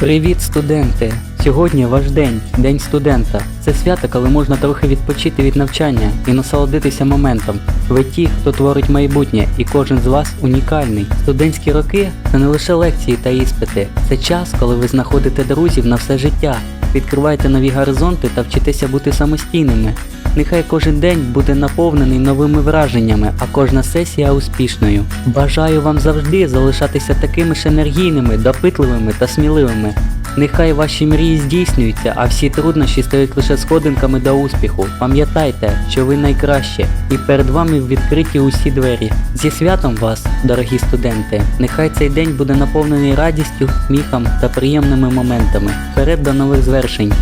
Привіт, студенти! Сьогодні ваш день, День студента. Це свято, коли можна трохи відпочити від навчання і насолодитися моментом. Ви ті, хто творить майбутнє, і кожен з вас унікальний. Студентські роки це не лише лекції та іспити, це час, коли ви знаходите друзів на все життя, відкриваєте нові горизонти та вчитеся бути самостійними. Нехай кожен день буде наповнений новими враженнями, а кожна сесія успішною. Бажаю вам завжди залишатися такими ж енергійними, допитливими та сміливими. Нехай ваші мрії здійснюються, а всі труднощі стають лише сходинками до успіху. Пам'ятайте, що ви найкраще, і перед вами відкриті усі двері. Зі святом вас, дорогі студенти! Нехай цей день буде наповнений радістю, сміхом та приємними моментами. Вперед до нових звершень!